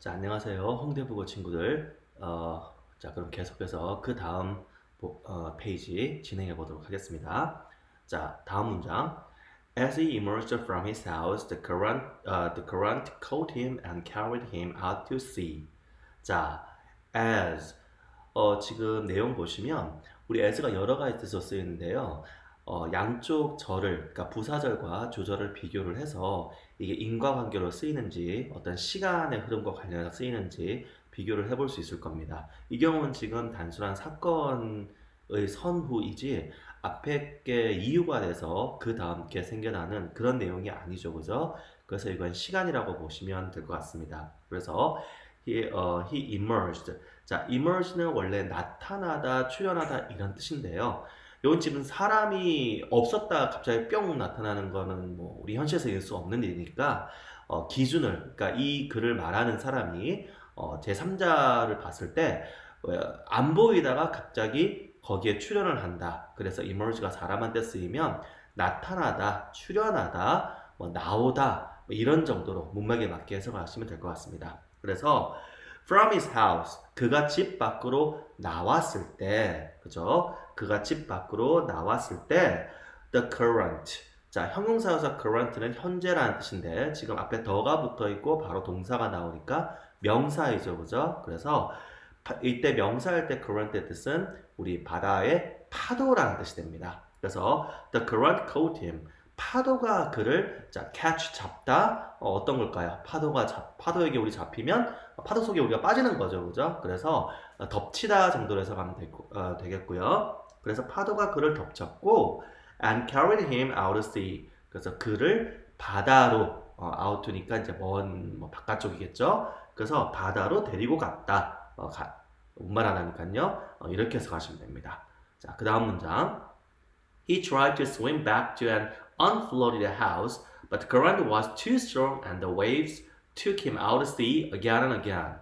자, 안녕하세요. 홍대부고 친구들. 어, 자, 그럼 계속해서 그 다음 보- 어, 페이지 진행해 보도록 하겠습니다. 자, 다음 문장. As he emerged from his house, the current, uh, the current caught him and carried him out to sea. 자, as 어, 지금 내용 보시면 우리 as가 여러 가지 뜻으로 쓰이는데요. 어, 양쪽 절을, 그러니까 부사절과 주절을 비교를 해서 이게 인과관계로 쓰이는지 어떤 시간의 흐름과 관련해서 쓰이는지 비교를 해볼 수 있을 겁니다. 이 경우는 지금 단순한 사건의 선후이지 앞에 게 이유가 돼서 그 다음 게 생겨나는 그런 내용이 아니죠, 그죠? 그래서 이건 시간이라고 보시면 될 것 같습니다. 그래서 he, 어, he emerged. 자, emerge는 원래 나타나다, 출현하다 이런 뜻인데요. 지금 사람이 없었다 갑자기 뿅 나타나는 거는 뭐 우리 현실에서 있을 수 없는 일이니까 어, 기준을 그러니까 이 글을 말하는 사람이 어, 제3자를 봤을 때 어, 안 보이다가 갑자기 거기에 출연을 한다. 그래서 emerge가 사람한테 쓰이면 나타나다, 출연하다, 뭐 나오다 뭐 이런 정도로 문맥에 맞게 해석하시면 될 것 같습니다. 그래서 from his house 그가 집 밖으로 나왔을 때 그죠? 그가 집 밖으로 나왔을 때 the current 자 형용사여서 current는 현재라는 뜻인데 지금 앞에 더가 붙어 있고 바로 동사가 나오니까 명사이죠 그죠? 그래서 파- 이때 명사할 때 current의 뜻은 우리 바다의 파도라는 뜻이 됩니다. 그래서 the current caught him 파도가 그를 자 catch 잡다 어, 떤 걸까요? 파도가 잡 파도에게 우리 잡히면 파도 속에 우리가 빠지는 거죠, 그죠? 그래서 어, 덮치다 정도로 해석하면 되, 어, 되겠고요. 그래서 파도가 그를 덮쳤고 and carried him out to sea. 그래서 그를 바다로 어, out니까 이제 먼 뭐 바깥쪽이겠죠. 그래서 바다로 데리고 갔다. 어, 가, 하니까요. 어, 이렇게 해석하시면 됩니다. 자, 그 다음 문장. He tried to swim back to an unfloated house, but the current was too strong and the waves took him out to sea again and again.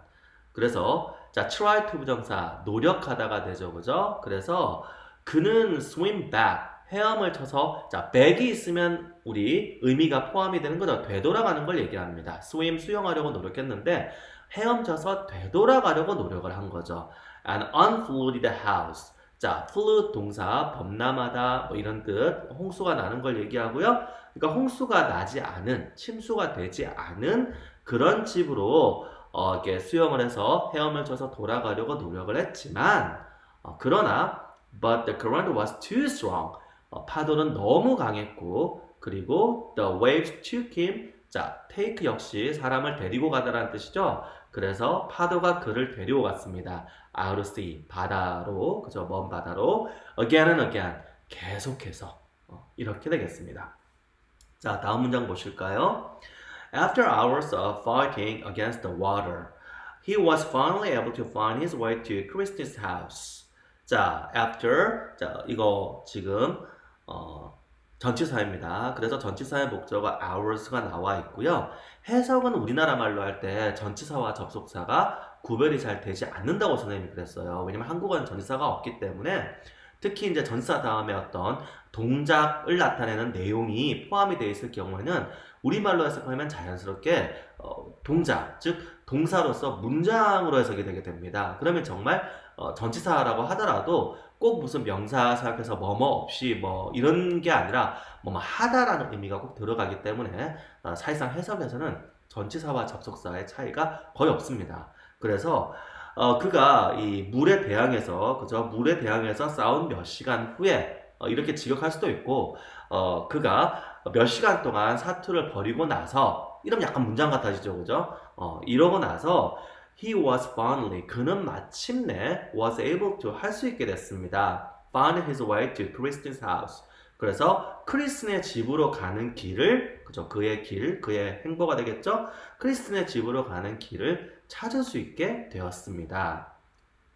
그래서 자 try to 부정사 노력하다가 되죠, 그죠? 그래서 그는 swim back 헤엄을 쳐서 자 back이 있으면 우리 의미가 포함이 되는 거죠. 되돌아가는 걸 얘기합니다. swim 수영하려고 노력했는데 헤엄 쳐서 되돌아가려고 노력을 한 거죠. an unfloated house 자, flood 동사 범람하다 뭐 이런 뜻 홍수가 나는 걸 얘기하고요. 그러니까 홍수가 나지 않은 침수가 되지 않은 그런 집으로 어, 이렇게 수영을 해서 헤엄을 쳐서 돌아가려고 노력을 했지만 어, 그러나 but the current was too strong 어, 파도는 너무 강했고 그리고 the waves took him 자 take 역시 사람을 데리고 가다라는 뜻이죠. 그래서 파도가 그를 데리고 갔습니다. out to sea 바다로 그죠 먼 바다로 again and again 계속해서 어, 이렇게 되겠습니다. 자 다음 문장 보실까요? After hours of fighting against the water, he was finally able to find his way to Christie's house. 자, after 자 이거 지금 어, 전치사입니다. 그래서 전치사의 목적어 hours가 나와 있고요. 해석은 우리나라 말로 할 때 전치사와 접속사가 구별이 잘 되지 않는다고 선생님이 그랬어요. 왜냐면 한국어는 전치사가 없기 때문에 특히 이제 전치사 다음에 어떤 동작을 나타내는 내용이 포함이 되어 있을 경우에는 우리말로 해석하면 자연스럽게 어, 동작, 즉 동사로서 문장으로 해석이 되게 됩니다. 그러면 정말 어, 전치사라고 하더라도 꼭 무슨 명사 생각해서 뭐뭐 없이 뭐 이런 게 아니라 뭐뭐 하다라는 의미가 꼭 들어가기 때문에 어, 사실상 해석에서는 전치사와 접속사의 차이가 거의 없습니다. 그래서 어, 그가 이 물에 대항해서 그죠 물에 대항해서 싸운 몇 시간 후에 어, 이렇게 직역할 수도 있고 어, 그가 몇 시간 동안 사투를 벌이고 나서 이러면 약간 문장 같아지죠 그죠 어, 이러고 나서 he was finally 그는 마침내 was able to 할 수 있게 됐습니다 found his way to Christine's house 그래서 크리스틴의 집으로 가는 길을 그죠 그의 길 그의 행보가 되겠죠 크리스틴의 집으로 가는 길을 찾을 수 있게 되었습니다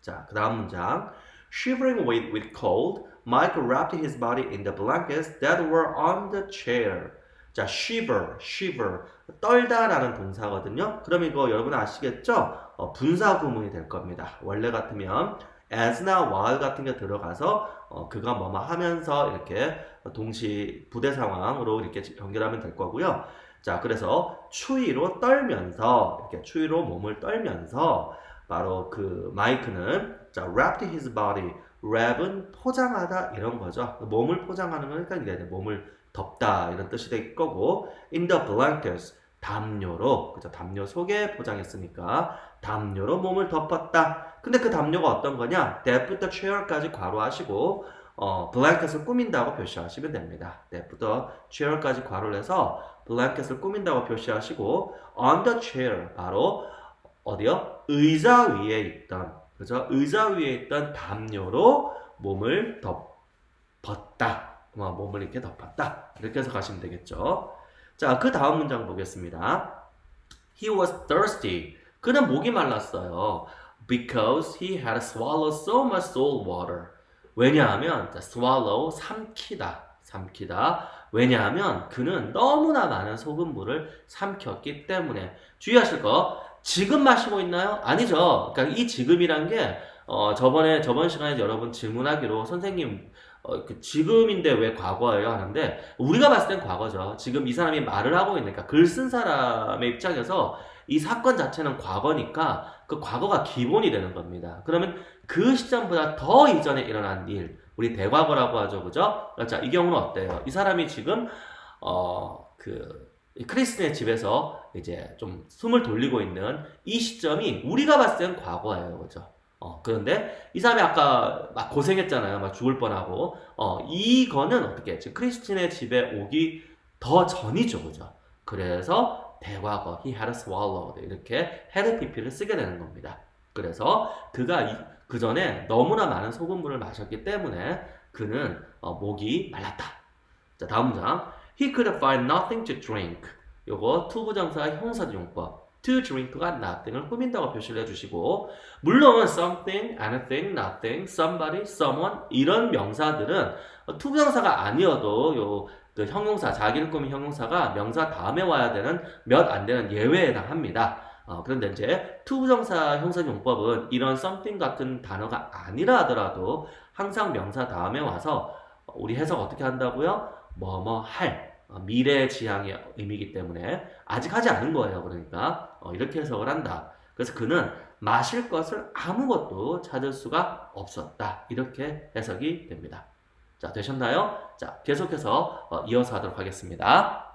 자 그 다음 문장 shivering with, with cold Mike wrapped his body in the blankets that were on the chair. 자, shiver, shiver. 떨다 라는 동사거든요. 그럼 이거 여러분 아시겠죠? 어, 분사 구문이 될 겁니다. 원래 같으면 as나 while 같은 게 들어가서 어, 그가 뭐뭐 하면서 이렇게 동시 부대 상황으로 이렇게 연결하면 될 거고요. 자, 그래서 추위로 떨면서 이렇게 추위로 몸을 떨면서 바로 그 마이크는 자, wrapped his body. wrap은 포장하다 이런 거죠. 몸을 포장하는 거니까 이게 몸을 덮다 이런 뜻이 될 거고 in the blankets 담요로 그죠 담요 속에 포장했으니까 담요로 몸을 덮었다. 근데 그 담요가 어떤 거냐? Death부터 chair까지 괄호하시고 어, 블랭켓을 꾸민다고 표시하시면 됩니다. Death부터 chair까지 괄호를 해서 블랭켓을 꾸민다고 표시하시고 on the chair 바로 어디요? 의자 위에 있던 그죠? 의자 위에 있던 담요로 몸을 덮었다. 뭐, 몸을 이렇게 덮었다. 이렇게 해서 가시면 되겠죠. 자, 그 다음 문장 보겠습니다. He was thirsty. 그는 목이 말랐어요. Because he had swallowed so much salt water. 왜냐하면 자, swallow 삼키다. 삼키다. 왜냐하면 그는 너무나 많은 소금물을 삼켰기 때문에 주의하실 거 지금 마시고 있나요? 아니죠. 그러니까 이 지금이란 게 어, 저번에 저번 시간에 여러분 질문하기로 선생님 어, 그 지금인데 왜 과거예요 하는데 우리가 봤을 땐 과거죠. 지금 이 사람이 말을 하고 있으니까 글 쓴 사람의 입장에서 이 사건 자체는 과거니까 그 과거가 기본이 되는 겁니다. 그러면 그 시점보다 더 이전에 일어난 일, 우리 대과거라고 하죠, 그죠? 자, 이 경우는 어때요? 이 사람이 지금 어그 크리스틴의 집에서 이제 좀 숨을 돌리고 있는 이 시점이 우리가 봤을 땐 과거예요, 그죠? 어, 그런데 이 사람이 아까 막 고생했잖아요. 막 죽을 뻔하고. 어, 이거는 어떻게, 지금 크리스틴의 집에 오기 더 전이죠, 그죠? 그래서 대과거, he had swallowed. 이렇게 had pp를 쓰게 되는 겁니다. 그래서 그가 이, 그 전에 너무나 많은 소금물을 마셨기 때문에 그는 어, 목이 말랐다. 자, 다음 문장. He could find nothing to drink. 요거 투부정사 형사용법. To drink가 nothing을 꾸민다고 표시를 해주시고 물론 something, anything, nothing, somebody, someone 이런 명사들은 투부정사가 아니어도 요 그 형용사, 자기를 꾸민 형용사가 명사 다음에 와야 되는 몇 안 되는 예외에 해당합니다. 어, 그런데 이제 투부정사 형사용법은 이런 something 같은 단어가 아니라 하더라도 항상 명사 다음에 와서 우리 해석 어떻게 한다고요? 뭐뭐 할 어, 미래 지향의 의미이기 때문에 아직 하지 않은 거예요. 그러니까 어, 이렇게 해석을 한다. 그래서 그는 마실 것을 아무것도 찾을 수가 없었다. 이렇게 해석이 됩니다. 자, 되셨나요? 자, 계속해서 어, 이어서 하도록 하겠습니다.